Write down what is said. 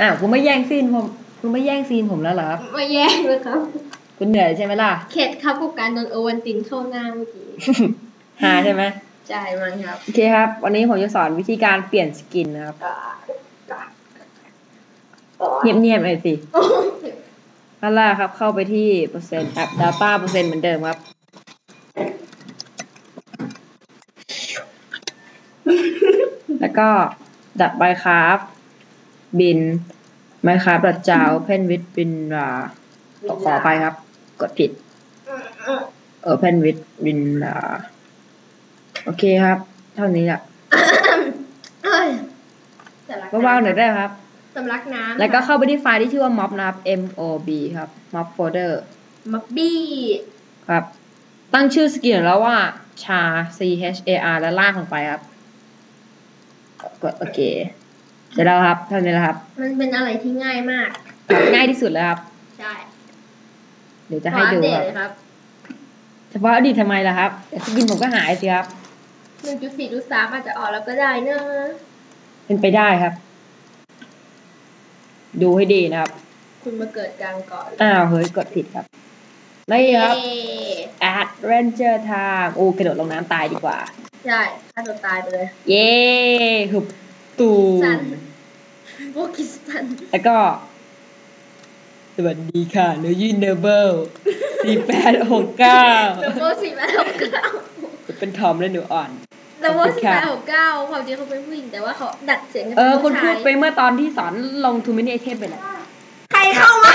อ้าวคุณไม่แย่งซีนผมคุณไม่แย่งซีนผมแล้วเหรอครับไม่แย่งเลยครับ คุณเหนื่อยใช่ไหมล่ะ เข็ดครับกับการโดนโอวันตินเข้าหน้าเมื่อกี้หาใช่ไหมใช่มันครับ โอเคครับ วันนี้ผมจะสอนวิธีการเปลี่ยนสกินนะครับ เงียบๆหน่อยสิขั้นแรกครับ เข้าไปที่เปอร์เซ็นต์แอป data เปอร์เซ็นต์เหมือนเดิมครับแล้วก็ดับไบคราฟ บินไมคราฟดัดจาวเพนวิดบินราขอไปครับ กดผิด เออเพนวิดบินราโอเคครับ เท่านี้แหละเอ้ยสำลักว่างๆหน่อยได้ครับสำลักน้ำแล้วก็เข้าไปที่ไฟล์ที่ชื่อว่า mob นะครับ mob ครับ mob folder มับบี้ครับ ตั้งชื่อสกินแล้วว่าชา c h a r แล้วลากลงไปครับ กดโอเค เสร็จแล้วครับเท่านี้แล้วครับ มันเป็นอะไรที่ง่ายมาก ง่ายที่สุดเลยครับ ใช่ เดี๋ยวจะให้ดูขออัปเตครับเลยครับ เฉพาะอดีตทำไมล่ะครับแต่สกินผมก็หายสิครับหนึ่งจุดสี่จุดสามอาจจะออกแล้วก็ได้เนอะเป็นไปได้ครับ ดูให้ดีนะครับ คุณมาเกิดกลางเก่อนอ้าวเฮ้ยกดผิดครับนี่ครับเย้ adventure time โอ้กระโดดลงน้ำตายดีกว่า ใช่ฆ่าตัวตายไปเลย เย้หุบ ตูสันมโบกิสตันแล้วก็ สวัสดีค่ะหนูยินเนเบิลสี่แปดหกเก้าดับเบิลสี่แปดหกเก้าเป็นทอมและหนูอ่อนดับเบิลสี่แปดหกเก้าความจริงเขาเป็นผู้หญิงแต่ว่าเขาดัดเสียงกันเอเป็นอคุณผู้พูชาดยไปเมื่อตอนที่สอนลงทูมินิไอเทมไปแหละ ใครเข้ามา